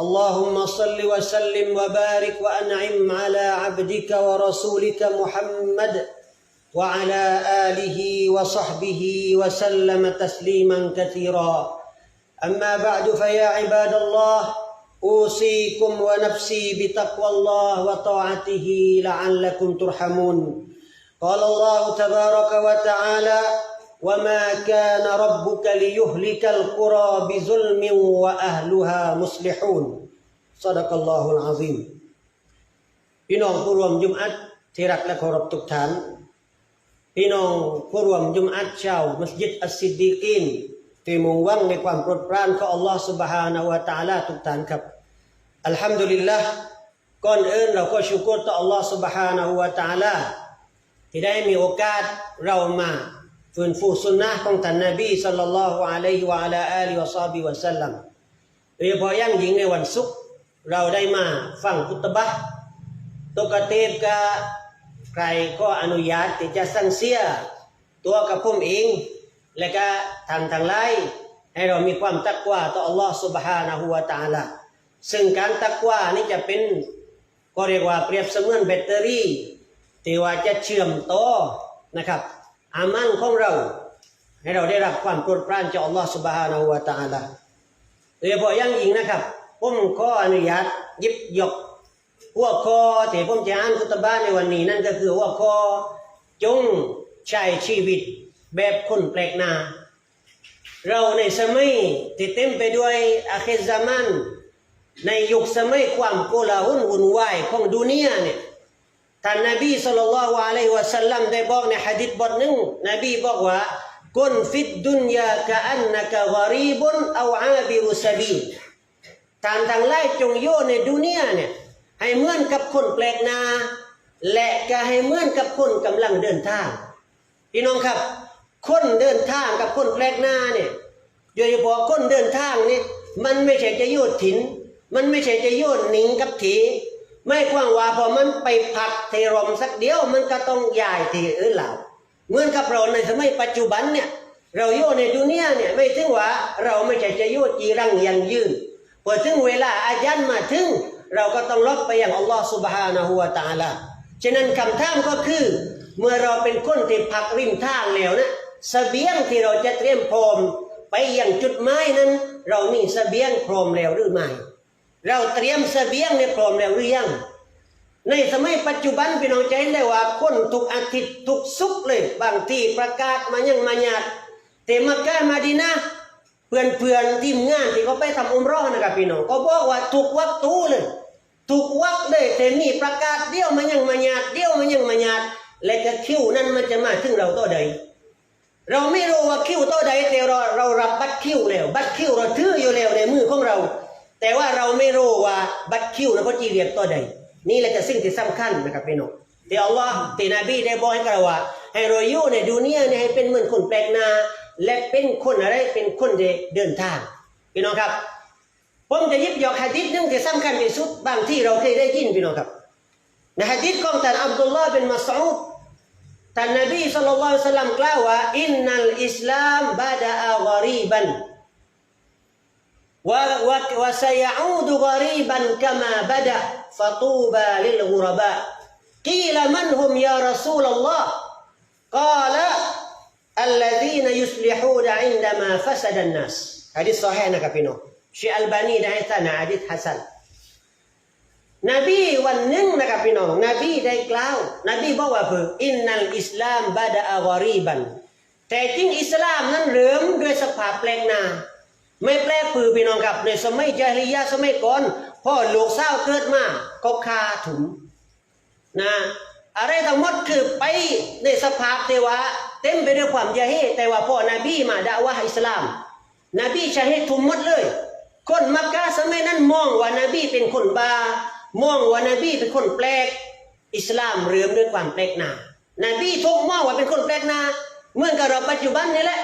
اللهم صل وسلم وبارك وأنعم على عبدك ورسولك محمد وعلى آله وصحبه وسلم تسليما كثيرا. أما بعد فيا عباد الله أوصيكم ونفسي بتقوى الله وطاعته لعلكم ترحمون. قال الله تبارك وتعالى وما كان ربك ليهلك القرى بظلم واهلها مصلحون صدق الله العظيم พี่น้องผู้รวมยุมอัดที่รักและเคารพทุกท่าน พี่น้องผู้รวมยุมอัดชาวมัสยิดอัสซิดดีกินที่มุ่งหวังในความโปรดปรานของอัลลอฮ์ سبحانه และ تعالى ทุกท่านครับ อัลฮัมดุลิลละก่อนอื่นเราก็ชุกรต่ออัลลอฮ์ سبحانه และ تعالى ที่ได้มีโอกาสเรามา ฟื้นฟูสุนนะของท่านนบีสัลลัลลอฮุอะลัยฮิวะอะลาอาลีวะซอบิวะสัลลัมโดยเฉพาะอย่างยิ่งในวันศุกร์เราได้มาฟังคุตบะห์ตกเทปกะใครก็อนุญาตที่จะสั่งเสีย ตัวกับผมเอง และก็ทางทางไลายให้เรามีความตักวาต่ออัลลอฮ์ سبحانه และ تعالى ซึ่งการตักวานี่จะเป็นก็เรียกว่าเปรียบเสมือนแบตเตอรี่ที่ว่าจะเชื่อมต่อนะครับ อามังของเรา ให้เราได้รับความโปรดปรานจากอัลลอฮฺสุบฮานาหูวาตาลาโดยเฉพาะยังยิ่งนะครับผมขออนุญาตยิบยกหัวข้อที่ผมจะอ่านคุตบ้านในวันนี้ นั่นก็คือหัวข้อจงใช้ชีวิตแบบคนแปลกหน้า เราในสมัยที่เต็มไปด้วยอาคิซามัน ในยุคสมัยความโกลาหลวุ่นวายของดุนียาเนี่ย ท่านนบีสุลต่านละอะลัยฮิวะสัลลัมได้บอกในหะดีษบทหนึ่งนบีบอกว่ากุนฟิดดุนยากะอันนักะกรีบุนอาอาบิรุสบีท่านทั้งหลายจงอยู่ในดุนยเนี่ยให้เหมือนกับคนแปลกหน้าและก็ให้เหมือนกับคนกำลังเดินทางพี่น้องครับ คนเดินทางกับคนแปลกหน้าเนี่ยโดยเฉพาะคนเดินทางนี่มันไม่ใช่จะโยดถิ่นมันไม่ใช่จะโยดหนิงกับถี ไม่กว้างว่าพอมันไปผัดเทรมสักเดียวมันก็ต้องใหญ่ที่อื่นแล้วเหมือนกับเราในสมัยปัจจุบันเนี่ยเราโยในดุเนียเนี่ยไม่ถึงว่าเราไม่ใช่จะโยจีรังยังยืนพอถึงเวลาอาญันมาถึง เราก็ต้องลบไปอย่างอัลลอฮฺ سبحانه และวาตาละฉะนั้นคำถามก็คือ เมื่อเราเป็นคนที่ผักริมทางแล้วนะสเสบียงที่เราจะเตรียมพร้อม ไปอย่างจุดหมายนั้น เรามีสเสบียงพร้อมแล้วหรือไม่ เราเตรียมเสบียงในพร้อมแล้วหรือยัง ในสมัยปัจจุบันพี่น้องใจเห็นได้ว่าคนทุกอาทิตย์ทุกสุกเลย บางที่ประกาศมายังมาหยาดแต่มักกะมาดีนะเพื่อนเพื่อนทีมงานที่เขาไปทำอุมเรอนะครับพี่น้องก็บอกว่าทุกวักตูเลยทุกวักเลยแต่มีประกาศเดียวมันยังมาหยาดเดียวมันยังมาหยาดและก็คิวนั้นมันจะมาถึงเราตัวใด เราไม่รู้ว่าคิวตัวใดแต่เราเรารับบัตรคิวแล้ว บัตรคิวเราถืออยู่แล้วในมือของเรา แต่ว่าเราไม่รู้ว่าบัตรคิวนั้นเขาจีเรียกตัวใด นี่แหละจะสิ่งที่สำคัญนะครับพี่น้องที่อัลลอฮ์ที่นบีได้บอกให้เราว่าให้รอยู่ในดุนยเนี่ยให้เป็นเหมือนคนแปลกหน้า และเป็นคนอะไรเป็นคนเดินทางพี่น้องครับ ผมจะยิบยกหะดีษนึ่งที่สำคัญที่สุดบางที่เราเคยได้ยินพี่น้องครับในหะดีษของท่านอับดุลลอฮ์เป็นมัสอูดท่านนบีสุลัยฮิวะสัลลัมกล่าวว่าอินนัลอิสลามบาดะอักรีบัน وسيعود غريبا كما بدا فطوبى للغرباء قيل من هم يا رسول الله قال الذين يصلحون عندما فسد الناس حديث صحيح นะครับพี่น้องชีอัลบานีได้ให้ท่านหะดีษฮัสซันนบีวันหนึ่งนะครับพี่น้องนบีได้กล่าวนบีบอกว่าคืออินนัลอิสลามบาดะอักรีบันแต่จริงอิสลามนั้นเริ่มด้วยสภาพแปลกหน้า ไม่แปลปือพี่น้องครับในสมัยจาฮิยะห์สมัยก่อนพ่อลูกสาวเกิดมาก็คาถุงนะอะไรทั้งหมดคือไปในสภาพเทวะเต็มไปด้วยความยาเฮแต่ว่าพ่อนาบีมาด่าว่าอิสลาม นบีใช้ให้ทุมหมดเลย คนมักกะสมัยนั้นมองว่านบีเป็นคนบามองว่านบีเป็นคนแปลก อิสลามเรื่มด้วยความแปลกหน้านบีถูกมองว่าเป็นคนแปลกหน้าเหมือนกับเราปัจจุบันนี่แหละ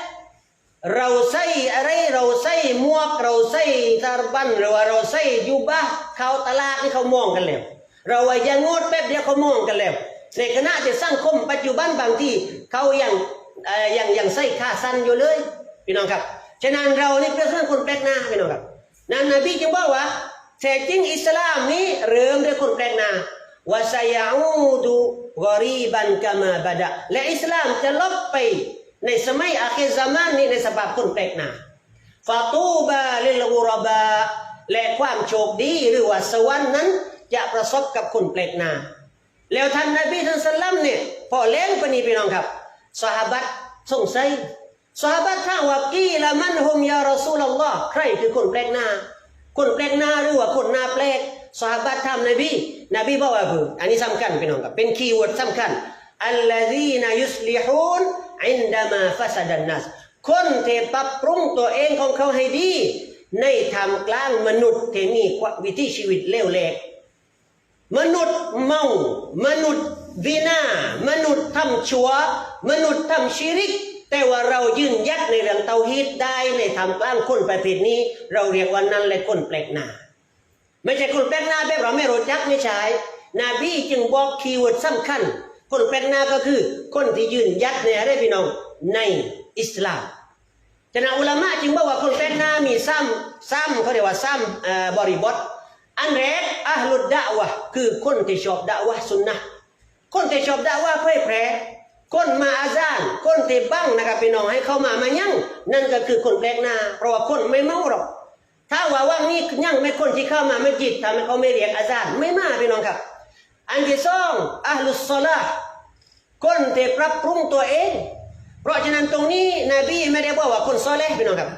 เราใส่อะไรเราใส่หมวกเราใส่ตารบันหรือว่าเราใส่ยูบะเขาตลาดนี่เขามองกันแล้วเราว่าย่างงดแป๊บเดียวเขามองกันแล้วในขณะที่สังคมปัจจุบันบางที่เขายังเอ่อยังยังใส่ขาสั้นอยู่เลยพี่น้องครับฉะนั้นเรานี่เป็นเรื่องคนแปลกหน้าพี่น้องครับนั้นนบีจึงบอกว่าแท้จริงอิสลามนี้เริ่มด้วยคนแปลกหน้าว่าสยาอูดุกอรีบันกามาบดะและอิสลามจะลบไป ในสมัยอาครซามานนี้ในสภาพคนแปลกหน้าฟาตูบาลิลกุรบาและความโชคดีหรือว่าสวรรค์นั้นจะประสบกับคนแปลกหน้าแล้วท่านนบีท่านสัลลัมเนี่ยพอเลี้ยงปณีพี่น้องครับสหบัตสงสัยสหบัตถ้าว่ากีละมันฮุมยารอซูลลลอฮ์ใครคือคนแปลกหน้า คนแปลกหน้าหรือว่าคนหน้าแปลกสหบัตถามนบีนบีบอกว่าคืออันนี้สำคัญพี่น้องครับเป็นคีย์เวิร์ดสำคัญ อินดามาฟาซาดันนัสคนเทปรับปรุงตัวเองของเขาให้ดี ในทำกลางมนุษย์ที่มีวิธีชีวิตเลวแหลกมนุษย์เมามนุษย์วินามนุษย์ทำชั่ว มนุษย์ทำชีริก แต่ว่าเรายืนยัดในเรื่องเตาฮีดได้ในทำกลางคนประเภทนี้ เราเรียกว่านั้นและคนแปลกหน้าไม่ใช่คนแปลกหน้าแบบเราไม่รู้จักไม่ใช่ นาบีจึงบอกคีย์เวิร์ดสำคัญ คนแปลกหน้าก็คือ คนที่ยืนยัดในอะไรพี่น้องในอิสลามฉะนั้นอุลามะจึงบอกว่าคนแปลกหน้ามีซ้ำซ้ำเขาเรียกว่าซ้ำบริบทอันแรกอัลลุดดะวะคือคนที่ชอบดะวะสุนนะคนที่ชอบดะวะเผยแพร่คนมาอาซานคนที่บังนะครับพี่น้องให้เข้ามามายั่งนั่นก็คือคนแปลกหน้า เพราะว่าคนไม่เมาหรอกถ้าว่าว่างนี้ยั่งไม่คนที่เข้ามาไม่จิตทำให้เขาไม่เรียกอาซานไม่มาพี่น้องครับ อันที่สองอัลลุสซอลาห์คนที่ปรับปรุงตัวเอง เพราะฉะนั้นตรงนี้นบีไม่ได้บอกว่าคนซอเลห์พี่น้องครับ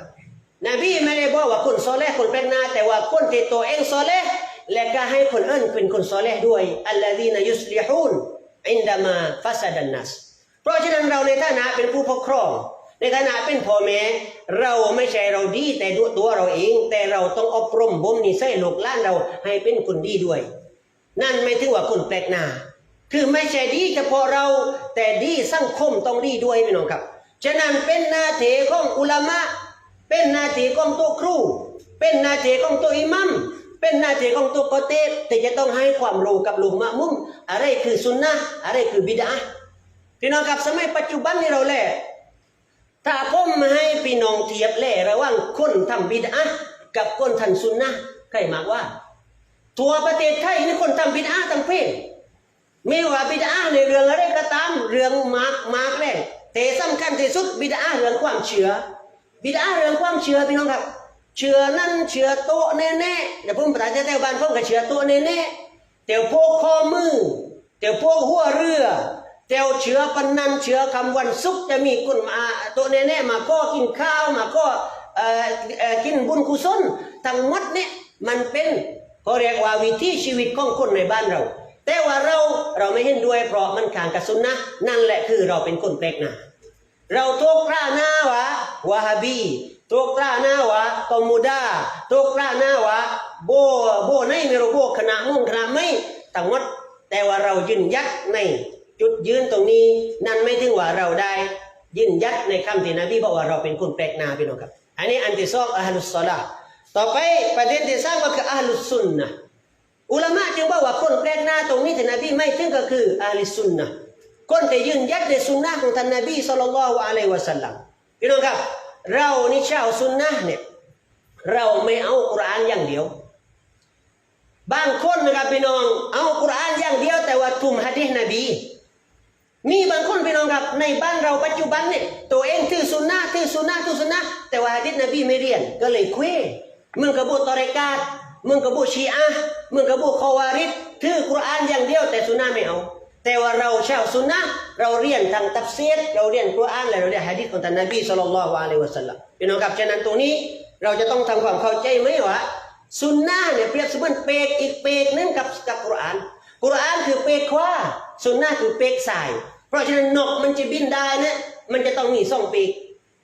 นบีไม่ได้บอกว่าคนซอเลห์คนเป็นหน้าแต่ว่าคนที่ตัวเองซอเลห์และก็ให้คนอื่นเป็นคนซอเลห์ด้วยอัลลอฮีนยุสลิฮูนอินดามาฟัสดันนัสเพราะฉะนั้นเราในฐานะเป็นผู้ปกครอง ในฐานะเป็นพ่อแม่เราไม่ใช่เราดีแต่ด้วยตัวเราเอง แต่เราต้องอบรมบ่มนิสัยลูกหลานเราให้เป็นคนดีด้วย นั่นไม่ถึงว่าคนแปลกหน้าคือไม่ใช่ดีเฉพาะเราแต่ดีสังคมต้องดีด้วยพี่น้องครับ ฉะนั้นเป็นนาทีของอุลามะ เป็นนาทีของตัวครู เป็นนาทีของตัวอิหมัมเป็นหน้าที่ของตัวกอเตบที่จะต้องให้ความรู้กับลุงมะมุ่มอะไรคือสุนนะอะไรคือบิดาพี่น้องครับสมัยปัจจุบันนี้เราแหละถ้าผมให้พี่น้องเทียบแล่ระหว่างคนทำบิดากับคนทันสุนนะใครมากว่า ทั่วประเทศไทยนี่คนทำบิดาทั้งเพศไม่ว่าบิดาในเรื่องอะไรก็ตามเรื่องมากมากแรงแต่สำคัญที่สุดบิดาเรื่องความเชื่อบิดาเรื่องความเชื่อพี่น้องครับ เชื่อนั่นเชื่อโต๊ะแน่เดี๋ยวผมประธานแถวบ้านผมก็เชื่อโต๊ะแน่เดี๋ยวพวกข้อมือเดี๋ยวพวกหัวเรือเดี๋ยวเชื่อปันนันเชื่อคำวันศุกจะมีคนมาโต๊ะแน่ๆมาก็กินข้าวมาก็กินบุญกุศลทั้งหมดเนี่ยมันเป็น เขาเรียกว่าวิถีชีวิตของคนในบ้านเรา แต่ว่าเราเราไม่เห็นด้วย เพราะมันขางกับสุนนะนั่นแหละคือเราเป็นคนแปลกหน้าเราทุกข์ร่าหน้าวะวะฮาบีทุกข์ร่าหน้าวะกอมูดาทุกข์ร่าหน้าวะโบโบในไม่รู้โบขณะมุ่งขณะไม่ทั้งหมดแต่ว่าเรายืนยัดในจุดยืนตรงนี้ นั่นไม่ถึงว่าเราได้ยืนยัดในคำที่นบีบอกว่าเราเป็นคนแปลกหน้าพี่น้องครับ อันนี้อันที่สองอัลลุสซอลาห์ ต่อไปประเด็นที่สามก็คืออัลลุสซุนนะอุลามะจึงบอกว่าคนแปลกหน้าตรงนี้ที่นนบีไม่ถึงก็คืออัลลุสซุนนะคนที่ยืนยัดในสุนนะของท่านนบีสุลต่านละอะลัยวะสัลลัมพี่น้องครับ เรานี่ชาวสุนนะเนี่ยเราไม่เอากุรานอย่างเดียว บางคนนะครับพี่น้อง เอากุรานอย่างเดียว แต่ว่าทุ่มฮะดีษนบีมีบางคนพี่น้องครับในบ้านเราปัจจุบันเนี่ยตัวเองถือสุนนะถือสุนนะถือสุนนะแต่ว่าฮะดีษนบีไม่เรียนก็เลยเคว้ มึงกระบุตอริกาตมึงกระบุชีอะมึงกระบุคอวาริดถือกุรอานอย่างเดียวแต่สุนนะไม่เอาแต่ว่าเราชาวสุนนะเราเรียนทางตัฟซีรเราเรียนกุรอานและเราเรียนฮะดีษของท่านนบีสุลต่านละอะลัยวะสัลลัมพี่น้องครับฉะนั้นตรงนี้เราจะต้องทำความเข้าใจไหมว่าสุนนะเนี่ยเปรียบเสมือนเปกอีกเปกนึงกับกับกุรอานกุรอานคือเปกขวาสุนนะคือเปกซ้าย เพราะฉะนั้นนกมันจะบินได้นะมันจะต้องมีสองปีก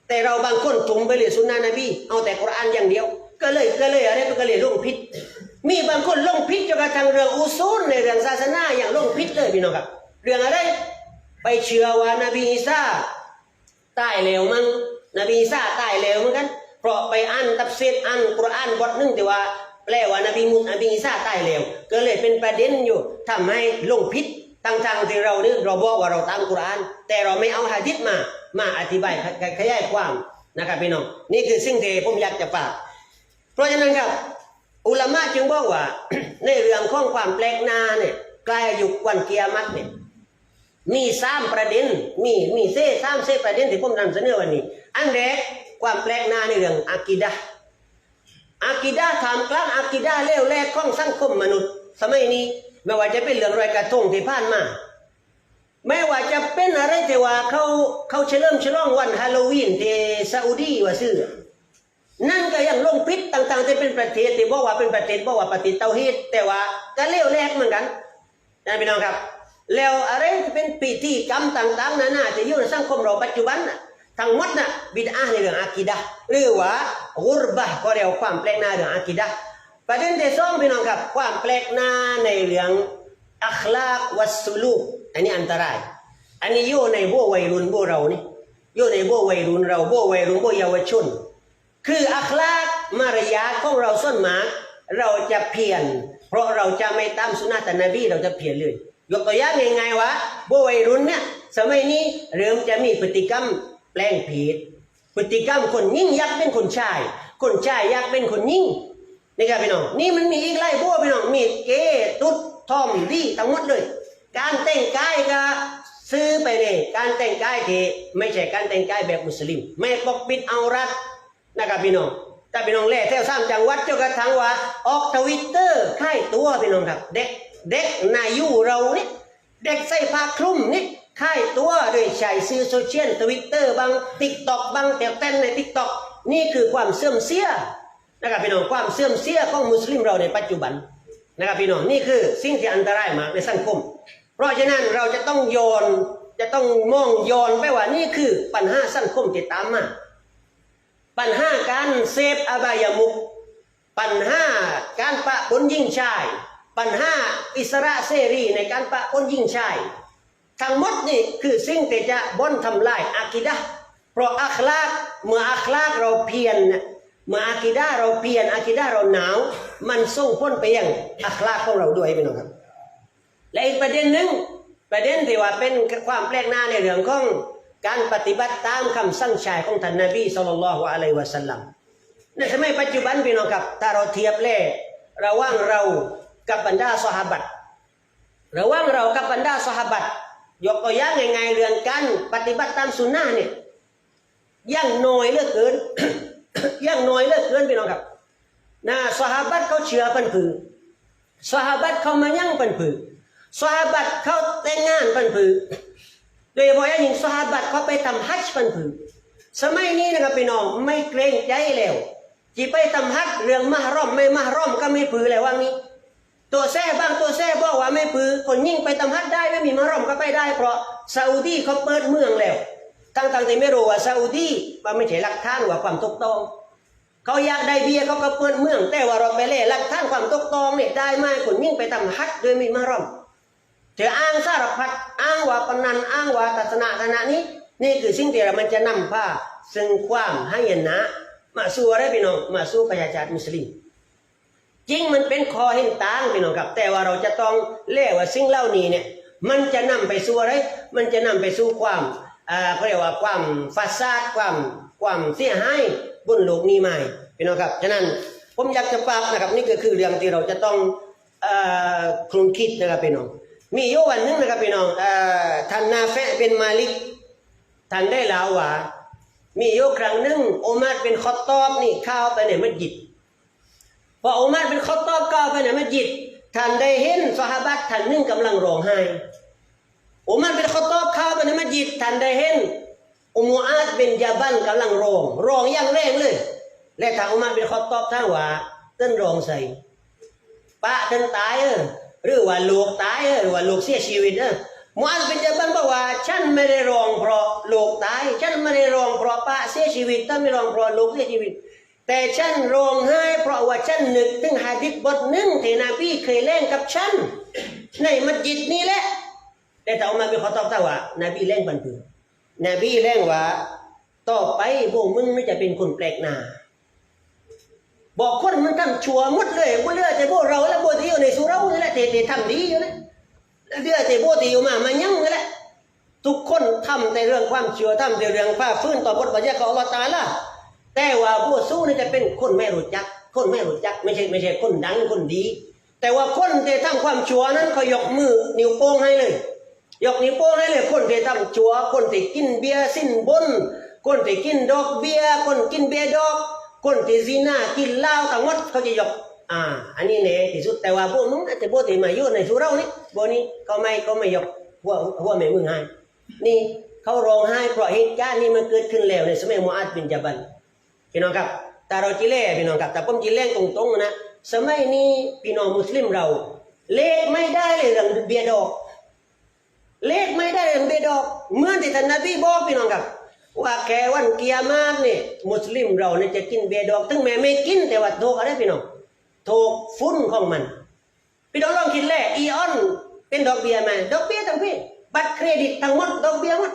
แต่เราบางคนถุงไปเลยสุนนะนบีเอาแต่กุรอานอย่างเดียว ก็เลยก็เลยอะไรก็เลยลงพิษมีบางคนลงพิษจนกระทั่งเรื่องอุซูลในเรื่องศาสนาอย่างลงพิษเลยพี่น้องครับ เรื่องอะไร ไปเชื่อว่านบีอีสาตายแล้วมั้งนบีอีสาตายแล้วเหมือนกัน เพราะไปอ่านตับเซตอ่านกุรอานบทหนึ่งแต่ว่าแปลว่านบีมุสนบีอีสาตายแล้ว ก็เลยเป็นประเด็นอยู่ทำให้ลงพิษทั้งๆที่เราเนี่ยเราบอกว่าเราตามกุรอาน แต่เราไม่เอาหะดิษมา มาอธิบายขยายความนะครับพี่น้องนี่คือสิ่งที่ผมอยากจะฝาก ราะฉะนั้นครับ อุลามะจึงบอกว่า ในเรื่องของความแปลกหน้าเนี่ยกล้ยุควันเกียรมัดเนี่ยมีสามประเด็น มีมีเซ่สามเซ่ประเด็นที่ผมนำเสนอวันนี้ อันแรกความแปลกหน้าในเรื่องอากิดะอากิดะห์ทำกลางอากิดะเลวแรกของสังคมมนุษย์ สมัยนี้ไม่ว่าจะเป็นเรื่องรอยกระทงที่ผ่านมาไม่ว่าจะเป็นอะไรแต่ว่าเขาเขาเฉลิมฉลองวันฮาโลวีนที่ซาอุดีว่าซื้อ นั่นก็ยังลงพิษต่างๆที่เป็นประเทศที่บอกว่าเป็นประเทศบอกว่าปฏิเตาฮีดแต่ว่าก็เลี้ยวแรกเหมือนกันนะพี่น้องครับ แล้วอะไรที่เป็นพิธีกรรมต่างๆนานาที่อยู่ในสังคมเราปัจจุบันน่ะทั้งหมดน่ะบิดาในเรื่องอากีดะหรือว่ากุรบะก็เรียกความแปลกหน้าเรื่องอากีดะประเด็นที่สองพี่น้องครับความแปลกหน้าในเรื่องอัคลากวัสสุลูกอันนี้อันตราย อันนี้อยู่ในพวกวัยรุ่นพวกเรานี่อยู่ในพวกวัยรุ่นเราพวกวัยรุ่นพวกเยาวชน คืออัคลากมารยาทของเราส่วนมากเราจะเพี้ยน เพราะเราจะไม่ตามสุนัตนบีเราจะเพี้ยนเลยยกตัวอย่างง่ายๆวะพวกวัยรุ่นเนี่ยสมัยนี้เริ่มจะมีพฤติกรรมแปลงผิดพฤติกรรมคนยิ่งยักเป็นคนชาย คนชายยักเป็นคนยิ่งนี่ครับพี่น้องนี่มันมีอีกหลายพวกพี่น้องมีเกตุ๊ดทอมดีทั้งหมดเลย การแต่งกายก็ซื้อไปเนี่ยการแต่งกายที่ไม่ใช่การแต่งกายแบบมุสลิม ไม่ปกปิดเอารัด นะครับพี่น้องถ้าพี่น้องแล่แถวสามจังหวัดจนกระทั่งว่า ออกทวิตเตอร์ค่ายตัวพี่น้องครับ เด็กเด็กนายุเรานี่เด็กใส่ผ้าคลุมนี่ค่ายตัวโดยใช้สื่อโซเชียลทวิตเตอร์บางติ๊กต็อกบางแต่เต้นในติ๊กต็อกนี่คือความเสื่อมเสียนะครับพี่น้องความเสื่อมเสียของมุสลิมเราในปัจจุบันนะครับพี่น้องนี่คือสิ่งที่อันตรายมากในสังคม เพราะฉะนั้นเราจะต้องโยนจะต้องมองโยนไปว่านี่คือปัญหาสังคมที่ตามมา ปัญหาการเสพอบายมุขปัญหาการปะปนยิ่งชาย ปัญหาอิสระเสรีในการปะปนยิ่งชาย ทั้งหมดนี่คือสิ่งที่จะบ่นทำลายอากิดะเพราะอัคลากเมื่ออัคลากเราเพียนน่ะเมื่ออากิดะเราเพียนอากิดะเราหนาว มันส่งผลไปยังอัคลากของเราด้วยพี่น้องครับ และอีกประเด็นหนึ่งประเด็นที่ว่าเป็นความแปลกหน้าในเรื่องของ การปฏิบัติตามคำสั่งชายของท่านนบีสุลต่านละฮ์อะลัยวะสัลลัมในสมัยปัจจุบันพี่น้องครับถ้าเราเทียบเล่ระหว่างเรากับบรรดาสหาบัตระหว่างเรากับบรรดาสหาบัตยกตัวอย่างง่ายๆเรื่องการปฏิบัติตามสุนนะเนี่ยยังน้อยเลือเกินยังน้อยเลือเกินพี่น้องครับนะสหาบัตเขาเชื่อปันผือสหาบัตเขามายั่งปันผือสหาบัตเขาแต่งงานปันผือ ยเฉพาะอย่างยิ่งสหบัตเขาไปทำฮัจญ์ปันผือสมัยนี้นะครับพี่น้องไม่เกรงใจแล้วจีไปทำฮัจญ์เรื่องมหร่อมไม่มหร่อมก็ไม่ผือแล้วว่างี้ตัวแซ่บ้างตัวแซ่บอกว่าไม่ผือคนยิ่งไปทำฮัจญ์ได้ไม่มีมหร่อมก็ไปได้ เพราะซาอุดีเขาเปิดเมืองแล้วตั้งๆที่ไม่รู้ว่าซาอุดีมันไม่ใช่หลักฐานว่าความถูกต้องเขาอยากได้เบียร์เขาก็เปิดเมือง แต่ว่าเราไปเล่หลักฐานความตกต้องเนี่ยได้ไหมคนยิ่งไปทำฮัจญ์โดยม่มาร่อม เธออ้างสารพัดอ้างว่าปนันอ้างว่าศาสนาคณะนี้ นี่คือสิ่งที่เรามันจะนำพาซึ่งความให้ยนะ มาสู่อะไรพี่น้องมาสู่ประชาชาติมุสลิมจริงมันเป็นคอเห็นต่างพี่น้องครับ แต่ว่าเราจะต้องเล่ว่าสิ่งเหล่านี้เนี่ย มันจะนำไปสู่อะไร มันจะนำไปสู่ความอ่าเขาเรียกว่าความฟาซาดความความเสียหายบนโลกนี้ใหม่พี่น้องครับฉะนั้นผมอยากจะฝากนะครับนี่ก็คือเรื่องที่เราจะต้องเอ่อคลุนคิดนะครับพี่น้อง มีอยู่วันหนึงนะครับพี่น้องอท่านนาแฟะเป็นมาลิกท่านได้ลาว่ามีอยู่ครั้งหนึ่งอุมัรเป็นคอตอบนี่เข้าไปในมัสยิดพออุมัรเป็นคอตอบเข้าไปในมัสยิดท่านได้เห็นสหาบัตท่านหนึ่งกำลังร้องไห้อุมัรเป็นคอตอบเข้าไปในมัสยิดท่านได้เห็นอุมูอาดเป็นยาบันกำลังร้องร้องอย่างแรงเลย และทางอุมัรเป็นคอตตอบท่านว่าเต้นร้องใส่ปะเต้นตายเออ หรือว่าลูกตายหรือว่าลูกเสียชีวิตเออมูอาดเป็นยาบันบอกว่า ฉันไม่ได้ร้องเพราะลูกตาย ฉันไม่ได้ร้องเพราะปะเสียชีวิตถ้าไม่ร้องเพราะลูกเสียชีวิต แต่ฉันร้องไห้เพราะว่าฉันนึกถึงฮะดิษบทหนึ่งที่นบีเคยเล่นกับฉันในมัสยิดนี้แหละ แต่ต่อมามีขอตอบว่า นบีเล่นบันพือนบีเล่นว่า ต่อไปพวกมึงไม่จะเป็นคนแปลกหน้า บอกคนมันทำชั่วหมดเลยว่เลือดแต่พวกเราแล้วพวกที่อยู่ในสุเรานี่แหละแต่แต่ทำดีอยู่นะเลือดแต่พวกที่อยู่มามายั่งนี่แหละทุกคนทำแต่เรื่องความชั่วทำแต่เรื่องฟ้าฟื้นต่อบทบัญญัติของอัลลอฮฺตาลาแต่ว่าผู้สู้นี่จะเป็นคนไม่รู้จัก คนไม่รู้จักไม่ใช่ไม่ใช่คนดังคนดี แต่ว่าคนที่ทำความชั่วนั้นเขายกมือนิ้วโป้งให้เลย ยกนิ้วโป้งให้เลย คนที่ทำชั่วคนที่กินเบียร์สิ้นบน คนที่กินดอกเบียร์คนกินเบียร์ดอก คนที่ซีน่ากินเหล้าทั้งหมดเขาจะยกอ่า อันนี้เนี่ยที่สุดแต่ว่าพวกนู้นแต่พวกที่มาอยู่ในสุเรานี่พวกนี้เขาไม่เขาไม่ยกหัวหัวแม่มึงให้นี่เขาร้องไห้เพราะเหตุการณ์นี้มันเกิดขึ้นแล้วในสมัยมูอาดบินจาบันพี่น้องครับแต่เราจีเล่พี่น้องครับแต่ผมจีเล่ตรงๆนะสมัยนี้พี่น้องมุสลิมเรา เลขไม่ได้เลยเรื่องเบียดอก เลขไม่ได้เรื่องเบียดอกเหมื่อนที่ท่านนบีบอกพี่น้องครับ ว่าแค่วันกิยามาตเนี่ยมุสลิมเราเนี่ยจะกินเบียดอกถึงแม้ไม่กินแต่ว่าโทกอะไรพี่น้องโทกฟุ้นของมัน พี่น้องลองคิดแลอีออนเป็นดอกเบี้ยไหมดอกเบี้ยทั้งพี่บัตรเครดิตทั้งหมดดอกเบี้ยหมด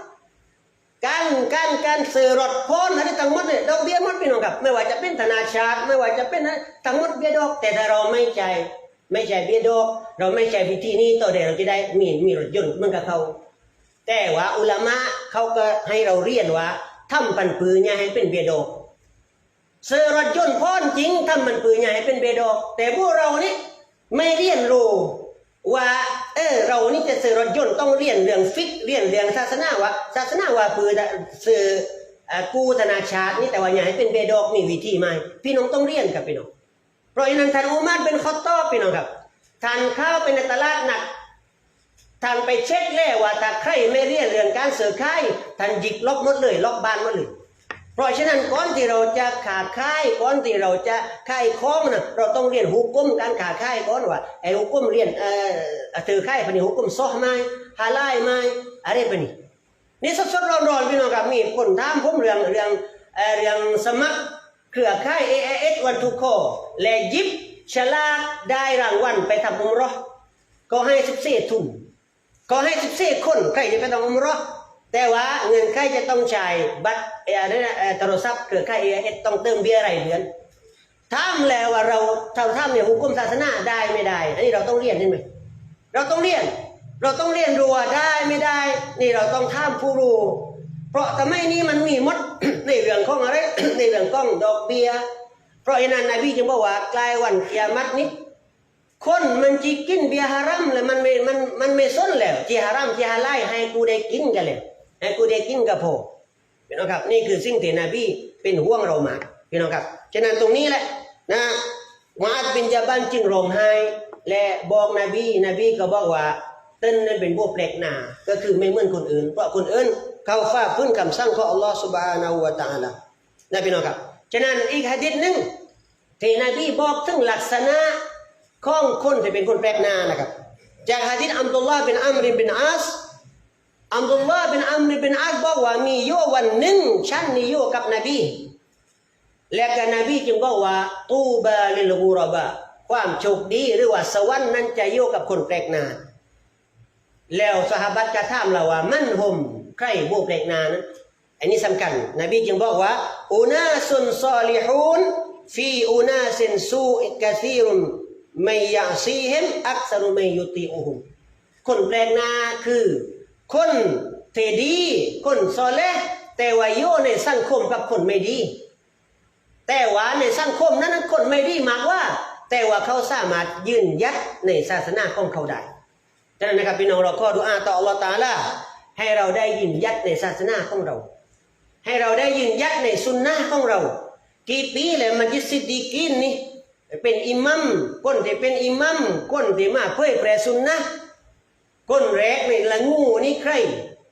การการการซื้อรถพ้นอะไรทั้งหมดเนี่ยดอกเบี้ยหมดพี่น้องครับไม่ว่าจะเป็นธนาคารไม่ว่าจะเป็นอะไรทั้งหมดเบี้ยดอก แต่ถ้าเราไม่ใจไม่ใช่เบี้ยดอก เราไม่ใช่วิธีนี้ต่อเดี๋ยวเราจะได้มีมีรถยนต์มือนกับเขา แต่ว่าอุลามะเขาก็ให้เราเรียนว่าทำปันปืนเนี่ยให้เป็นเบี้ยดอกซื้อรถยนต์พ้นจริงทำมันปืนใหญ่เป็นเบโดกแต่พวกเรานี่ไม่เรียนรู้ว่าเออเรานี่จะซื้อรถยนต์ต้องเรียนเรื่องฟิกเรียนเรื่องศาสนาว่าศาสนาว่าปืนซื้อเอ่อกู้ธนาชาตินี่แต่ว่าอย่าให้เป็นเบดอกมีวิธีไหมพี่น้องต้องเรียนกับพี่น้องเพราะฉะนั้นท่านอุมัรเป็นข้อตอพี่น้องครับท่านเข้าไปในตลาดหนัก ท่านไปเช็คแล้วว่าถ้าใครไม่เรียนเรื่องการซื้อขายท่านหยิกล็อกหมดเลยล็อกบ้านหมดเลยเพราะฉะนั้นก่อนที่เราจะขาดค่ายก่อนที่เราจะค่ายคล้องนะเราต้องเรียนหุกก้มการขาดค่ายก่อนว่าไอ้หุกก้มเรียนเอ่อถือค่ายปะนี่หุกก้มซอไหมฮาไลายไหมอะไรปะนี่นี่สดๆร้อนๆพี่น้องครับมีคนถามผมเรื่องเรื่องเอ่อเรื่องสมัครเครือข่าย AIS วันทุกข้อและยิบฉลากได้รางวัลไปทำอุมเรอก็ให้สิบสี่ทุน ก็ให้สิบสี่คนใครจะไปทำอุมรอแต่ว่าเงินใครจะต้องจ่ายบัตรเอ่อนั่นะเอ่อโทรศัพท์เครือข่าย AIS ต้องเติมเบี้ยรายเดือนถามแล้วว่าเราเราทำเนี่ยหุกกลมศาสนาได้ไม่ได้ อันนี้เราต้องเรียนใช่ไหมเราต้องเรียน เราต้องเรียนรู้ว่าได้ไม่ได้ นี่เราต้องท่ามผู้รู้เพราะทำไมนี้มันมีมดในเรื่องของอะไรในเรื่องของดอกเบี้ยเพราะฉะนั้นนบีจึงบอกว่ากลายวันกิยามัตนี้ คนมันจีกินเบียฮารัมเลยมันไม่มันมันไม่สนแล้วจีฮารัมจีฮาไลให้กูได้กินกันเลยให้กูได้กินกับพอพี่น้องครับ นี่คือสิ่งที่นบีเป็นห่วงเรามาพี่น้องครับฉะนั้นตรงนี้แหละนะมาดบินจาบันจึงร้องไห้และบอกนบีนบีก็บอกว่าเต้นนั้นเป็นพวกแปลกหน้าก็คือไม่เหมือนคนอื่น เพราะคนอื่นเขาฝ่าพื้นคำสั่งของอัลลอฮฺสุบานาอูวตะอาลานะพี่น้องครับฉะนั้นอีกหะดีษหนึ่งที่นบีบอกถึงลักษณะ ข้องคนที่เป็นคนแปลกหน้านะครับ จากฮะดิษอัมดุลลาเป็นอัมริบินอัสอัมดุลลาเป็นอัมริบินอัสบอกว่ามีโยวันหนึ่งฉันนี่โยกับนบีและก็นบีจึงบอกว่าตูบาลิลกูรบะความโชคดีหรือว่าสวรรค์นั้นจะโยกับคนแปลกหน้าแล้วสหบัตก็ถามเราว่ามั่นหมใครผู้แปลกหน้านั้นอันนี้สำคัญ นบีจึงบอกว่าอุนาสุนซอลิฮูนฟีอุนาสินซูอิกะซีรุน ไม่ยาซีเฮมอักษรุไม่ยุติอุหุมคนแปลกหน้าคือ คนเทดี คนซอเลแต่ว่าโยในสังคมกับคนไม่ดี แต่ว่าในสังคมนั้นคนไม่ดีมากว่า แต่ว่าเขาสามารถยืนยัดในศาสนาของเขาได้ฉะนั้นนะครับพี่น้องเราขอดุอาต่ออัลลอฮฺตาลาให้เราได้ยืนยัดในศาสนาของเรา ให้เราได้ยืนยัดในสุนนะของเรา กี่ปีแล้วมันจิสิดีกินนี่ เป็นอิหมัมคนที่เป็นอิหมัมคนที่มาเผยแผ่สุนนะคนแรกนี่ละงูนี่ใคร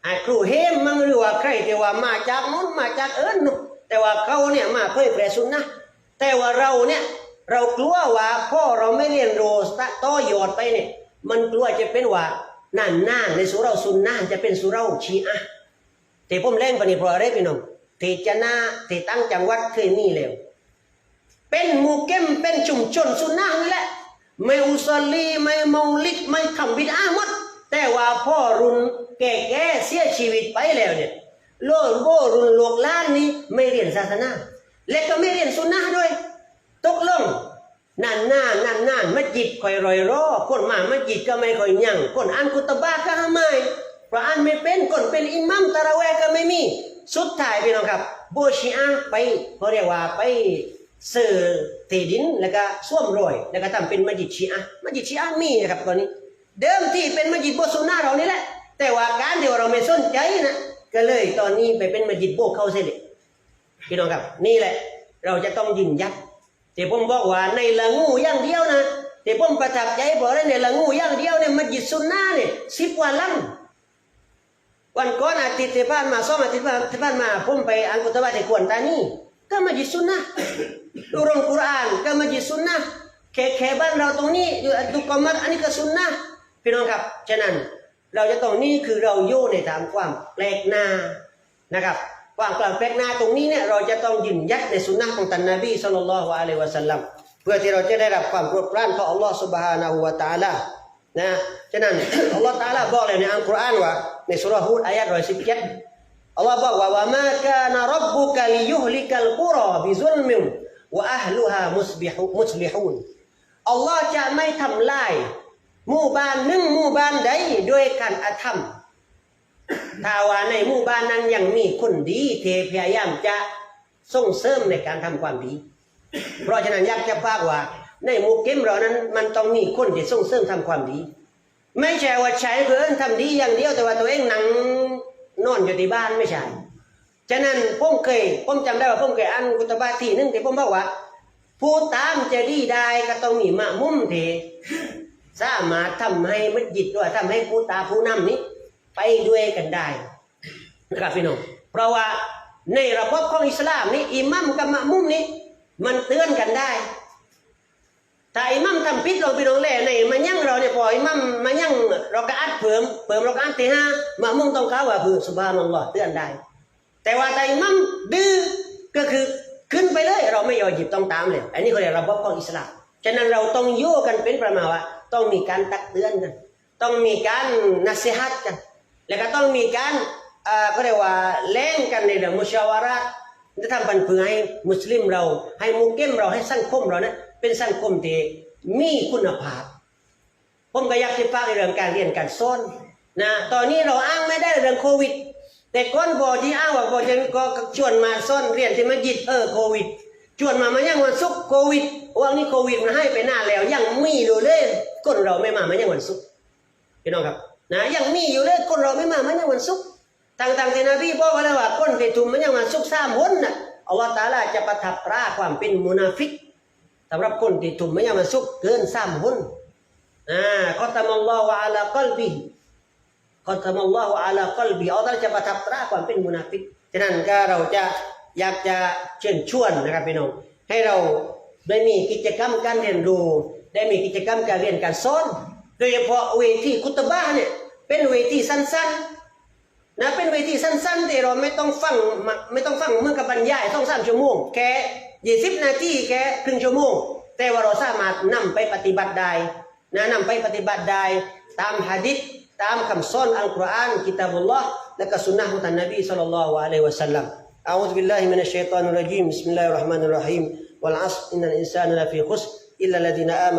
อาครูเฮมมั่งหรือว่าใครที่ว่ามาจากนู้นมาจากเอิญแต่ว่าเขาเนี่ยมาเผยแผ่สุนนะแต่ว่าเราเนี่ยเรากลัวว่าพ่อเราไม่เรียนรู้ต่อยอดไปเนี่ยมันกลัวจะเป็นว่านั่นน่าในสุเราซุนน่าจะเป็นสุเราชีอะแต่ผมเล่นปนนี้เพรอะไรพี่น้องเทจนาเทตั้งจังหวัดเคยมีแล้ว เป็นหมู่เก้มเป็นชุมชนสุนนะนี่แหละ ไม่อุซอลีไม่เมาลิกไม่ทำบิดอาหมด แต่ว่าพ่อรุนแก่แก่เสียชีวิตไปแล้วเนี่ยโลกโบรุนโลกล้านนี้ไม่เรียนศาสนาและก็ไม่เรียนสุนนะด้วย ตกลงนานนานนานนานมัสยิดคอยรอยรอคนมามัสยิดก็ไม่คอยยั่งคนอ่านกุตบะก็ไม่เพราะอ่านไม่เป็นคนเป็นอิหมัมตะระแวก็ไม่มี สุดท้ายพี่น้องครับ โบชีอาไปเขาเรียกว่าไป ซื้อที่ดินแล้วก็ส้วมโรยแล้วก็ทำเป็นมัสยิดชีอะมัสยิดชีอะมีนะครับตอนนี้ เดิมที่เป็นมัสยิดโบสุนนะเรานี่แหละ แต่ว่าการที่ว่าเราไม่สนใจนะก็เลยตอนนี้ไปเป็นมัสยิดโบเข้าเสียเลยพี่น้องครับ นี่แหละ เราจะต้องยืนยัดแต่ผมบอกว่าในละงูอย่างเดียวนะแต่ผมประทับใจบอกเลยในละงูอย่างเดียวเนี่ยมัสยิดซุนนะเนี่ยสิบวันลังวันก่อนอาทิตย์ที่ผ่านมาสองอาทิตย์ที่ผ่านมาผมไปอันกุตบะที่กวนตานี ก็มัสยิดซุนนะดูโรงกุรอานก็มัสยิดซุนนะแค่แค่บ้านเราตรงนี้อยู่ดุกอมัดอันนี้ก็ซุนนะพี่น้องครับฉะนั้น เราจะต้องนี่คือเราโย่ในตามความแปลกหน้านะครับ ความกลางแปลกหน้าตรงนี้เนี่ยเราจะต้องยืนยัดในสุนนะของท่านนบีสุลต่านละฮ์อะลัยฮิวะสัลลัมเพื่อที่เราจะได้รับความโปรดปรานของอัลลอฮ์ سبحانه และ تعالى นะฉะนั้น อัลลอฮ์ تعالى บอกเลยในอัลกุรอานว่าในสุราะห์ฮูดอายะร้อยสิบเจ็ด อัลลอฮ์บอกว่าว่ามาคานรับบุกะลิยุฮลิกัลกุรอบิซุลมิมวะอัฮลุฮามุสบิฮุมุสลิฮูนอัลลอฮ์จะไม่ทำลายหมู่บ้านหนึ่งหมู่บ้านใดด้วยการอาธรรมถ้าว่าในหมู่บ้านนั้นยังมีคนดีเทพยายามจะส่งเสริมในการทำความดี เพราะฉะนั้นอยากจะฝากว่า ในหมู่เกมเรานั้นมันต้องมีคนที่ส่งเสริมทำความดี ไม่ใช่ว่าใช้เพื่อนทำดีอย่างเดียวแต่ว่าตัวเองนั่ง นอนอยู่ที่บ้านไม่ใช่ ฉะนั้นผมเคยผมจำได้ว่าผมเคยอ่านกุตบะที่หนึงที่ผมบอกว่า ผู้ตามจะดีได้ก็ต้องมีมะมุ่มเทสามารถทำให้มัสยิดด้วยทำให้ผู้ตาผู้นำนี้ ไปด้วยกันได้นะครับพี่น้องเพราะว่าในระบบของอิสลามนี่อิหมัมกับมะมุ่มนี้มันเตือนกันได้ ถ้าอิมัมทำผิดลงพี่น้องแล่ในมันยั่งเราเนี่ยพออิมัมมันยั่งเราก็อัดเพิ่มเพิ่มเราก็อัดที่ห้ามะมุมต้องเข้าว่าคือสุบฮานัลลอเตือนได้ แต่ว่าถ้าอิมัมดื้อก็คือขึ้นไปเลยเราไม่ยอมหยิบต้องตามเลยอันนี้เขาเรียกระบบของอิสลามฉะนั้นเราต้องโยกันเป็นประมาณว่าต้องมีการตักเตือนกันต้องมีการนัสฮัตกัน แล้วก็ต้องมีการเอ่อก็เรียกว่าแล่งกันในเรื่องมุชาวาระจะทำบันเพื่อให้มุสลิมเรา ให้มุเกมเราให้สังคมเรานะ เป็นสังคมที่มีคุณภาพ ผมก็อยากจะฝากในเรื่องการเรียนการสอนนะตอนนี้เราอ้างไม่ได้เรื่องโควิด แต่ก้อนบอที่อ้างว่าบอจะก็ชวนมาซ่อนเรียนที่มัสยิดเออโควิด ชวนมามายังวันศุกร์โควิดวันนี้โควิดมันให้ไปนานแล้ว ยังมีอยู่เลยก้นเราไม่มามายังวันศุกร์พี่น้องครับนะยังมีอยู่เลยคนเราไม่มามันยังวันศุกร์ต่างๆที่นบีบอกไว้แล้วว่าคนที่ทุมมันยังวันศุกร์สามคนน่ะอัลลอฮฺตาลาจะประทับตราความเป็นมุนาฟิก สำหรับคนที่ทุมมันยังวันศุกเกินสามคนอ่าก็ตามัลลอฮฺอะลากลบีก็ตามัลลอฮฺอะลากลบีอัลลอฮฺจะประทับตราความเป็นมุนาฟิกฉะนั้นก็เราจะอยากจะเชิญชวนนะครับพี่น้องให้เราได้มีกิจกรรมการเรียนรู้ได้มีกิจกรรมการเรียนการสอนโดยเฉพาะเวทีคุตบะห์เนี่ยเป็นเวทีสั้นๆนะเป็นเวทีสั้นๆที่เราไม่ต้องฟังไม่ต้องฟังเมื่อกับบรรยายต้องสามชั่วโมงแค่ ยี่สิบนาทีแค่ครึ่งชั่วโมง แต่ว่าเราสามารถนำไปปฏิบัติได้นะนำไปปฏิบัติได้ตามฮะดิษตามคำสอนอัลกุรอานกิตาบุลลอฮ์และก็สุนนะของท่านนบีสัลลัลลอฮุอะลัยฮิวะสัลลัม أعوذ بالله من الشيطان الرجيم بسم الله الرحمن الرحيم والعصر إن الإنسان لفي خسر إلا الذين آمنوا